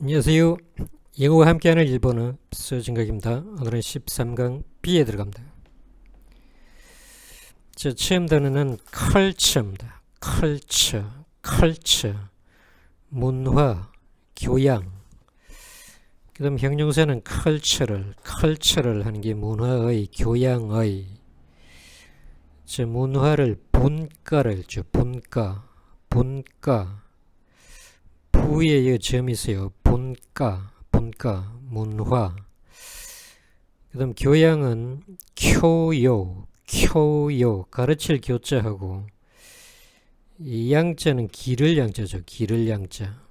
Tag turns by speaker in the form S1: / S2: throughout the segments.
S1: 안녕하세요. 영어와 함께하는 일본어 서진각입니다. 오늘은 13강 B에 들어갑니다. 자, 처음 단어는 컬처입니다. 컬처, 컬처, 문화, 교양. 그 다음 형용사는 컬처를, 컬처를 하는 게 문화의, 교양의. 저 문화를 분과를 죠 분과, 분과. 부에 이 점이 있어요. 분과, 분과, 문화. 그 다음 교양은 교요, 교요, 가르칠 교자하고 이 양자는 기를 양자죠. 기를 양자.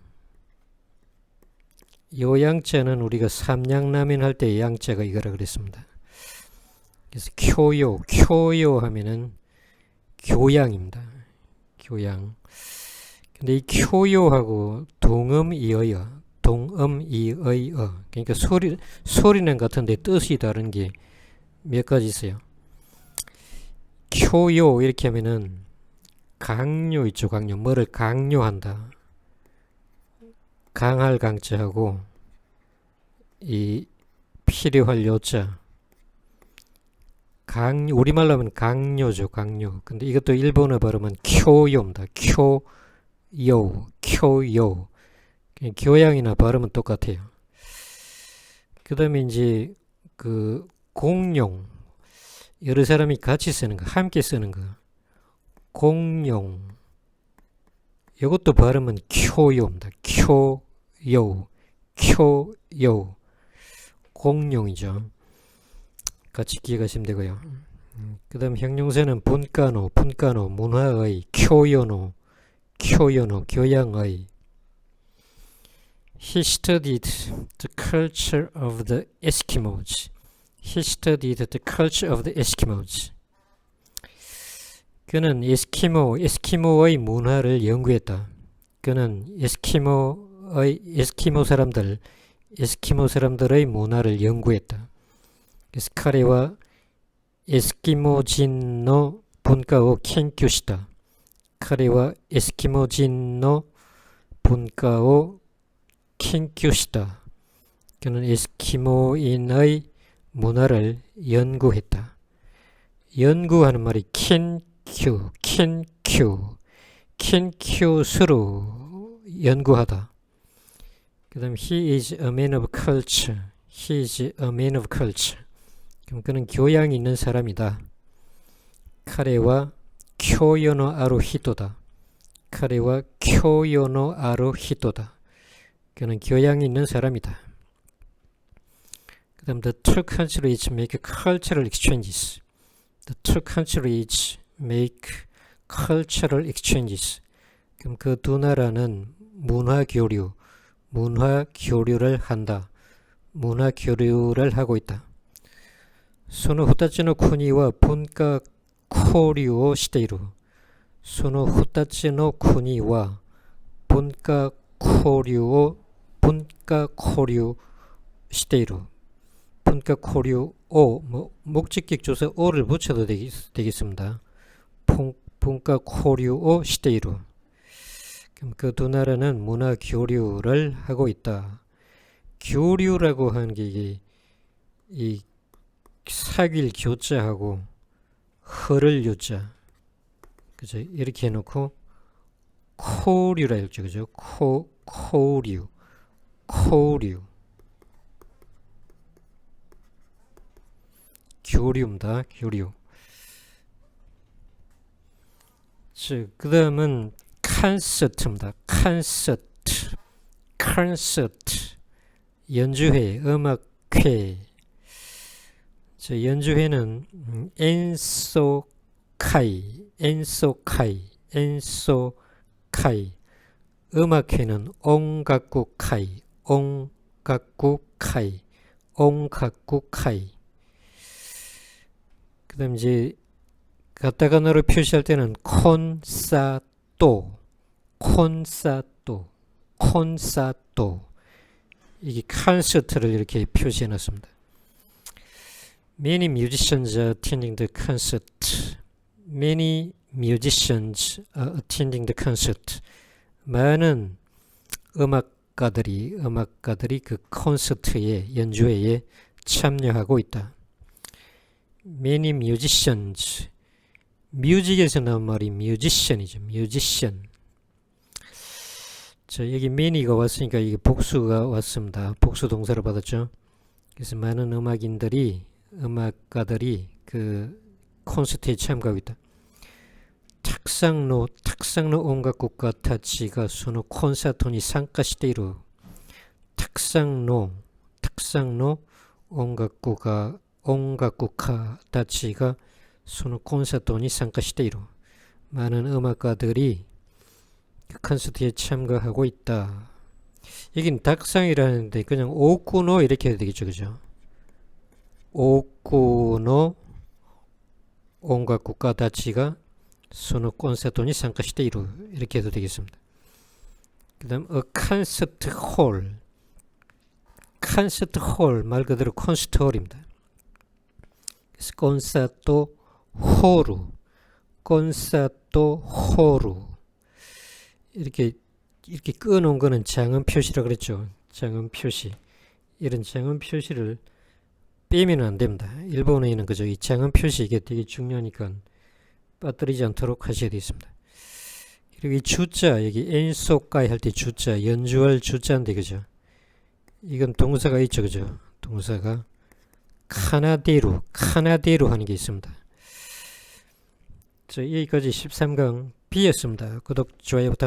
S1: 요 양자는 우리가 삼양라면 할 때 양자가 이거라 그랬습니다. 그래서 교요, 교요 하면은 교양입니다. 교양. 근데 이 교요하고 동음 이어요. 동음이어요. 그러니까 소리 소리는 같은데 뜻이 다른 게 몇 가지 있어요. 교요 이렇게 하면은 강요 있죠. 강요. 뭐를 강요한다. 강할 강자하고 이 필요할 요자. 강 우리말로 하면 강요죠. 강요. 근데 이것도 일본어 발음은 교요입니다. 교 요, 교요. 교양이나 발음은 똑같아요. 그 다음에 이제 그 공용. 여러 사람이 같이 쓰는 거, 함께 쓰는 거. 공용. 이것도 발음은 교요입니다. 교요, 교요. 공용이죠. 같이 기억하시면 되고요. 그 다음 형용사는 분과노, 분과노, 문화의, 교요노, 교연어, 교양의 He studied the culture of the Eskimos. He studied the culture of the Eskimos. 그는 에스키모, 에스키모의 문화를 연구했다. 그는 에스키모의 에스키모 사람들, 에스키모 사람들의 문화를 연구했다. 에스카레와 에스키모진의 문화를 켄큐시다. 카레와 에스키모진노 본가오 킹큐시다. 그는 에스키모인의 문화를 연구했다. 연구하는 말이 킨큐, 킨큐, 킨큐스로 연구하다. 그 다음 he is a man of culture. he is a man of culture. 그럼 그는 교양이 있는 사람이다. 카레와 교요노 아로 히토다. 카레와 교요노 아로 히토다. 그는 교양이 있는 사람이다. 그 다음 the two countries each make cultural exchanges. the two countries each make cultural exchanges. 그럼 그 두 나라는 문화 교류, 문화 교류를 한다. 문화 교류를 하고 있다. 소노 후타치노 쿠니와 본가 코리오 시대이루. 소노 후타치노 쿠니와 본가 코리오 분가 코류 시대로 분가 코류 오 뭐, 목적격 조사 오를 붙여도 되겠, 습니다. 분가 코류 오 시대로 그두 그 나라는 문화 교류를 하고 있다. 교류라고 하는 게 이게 이 사귈 교자하고 허를 요자. 그죠? 이렇게 해놓고 코류라 했죠. 그죠? 코 코류. 코류 교류입니다 교류 그 다음은 콘서트입니다. 콘서트. 콘서트. 연주회 음악회. 저 연주회는 엔소카이, 엔소카이, 엔소카이. 음악회는 온각구카이, 온각구 카이, 온각구 카이. 그 다음 이제 가타가나로 표시할 때는 콘사또, 콘사또, 콘사또. 이게 콘서트를 이렇게 표시해 놨습니다. Many musicians are attending the concert. Many musicians are attending the concert. 많은 음악 음악가들이 음악가들이 그 콘서트에 연주회에 참여하고 있다. Many musicians 뮤직에서 나온 말이 뮤지션이죠. 뮤지션. 자, 여기 many가 왔으니까 이게 복수가 왔습니다. 복수 동사를 받았죠. 그래서 많은 음악인들이 음악가들이 그 콘서트에 참가하고 있다. 탁상노 탁상노 온가국가 타치가 소노 콘서트니 상가시대로 탁상노 탁상노 온가국가 온가국가 타치가 소노 콘서트니 상가시대로 많은 음악가들이 그 콘서트에 참가하고 있다. 이긴 닭상이라는데 그냥 오쿠노 이렇게 해야 되겠죠 그죠? 오쿠노 온갖 국가 다치가 수능권 세돈이 상가시대 이루 이렇게 해도 되겠습니다. 그 다음 a concert 콘서트 홀 말 그대로 콘서트 홀입니다. 콘서트 호루 콘서트 호루 이렇게 이렇게 끄어놓은 거는 장음 표시라 그랬죠. 장음 표시 이런 장음 표시를 빼면 안 됩니다. 일본어에는 그죠. 이 장음 표시 이게 되게 중요하니까 빠뜨리지 않도록 하셔야 되겠습니다. 그리고 이 주자 여기 엔소까이 할 때 주자 연주할 주자인데 그죠. 이건 동사가 있죠 그죠. 동사가 카나데루 카나데루 하는 게 있습니다. 자 여기까지 13강 B였습니다. 구독 좋아요 부탁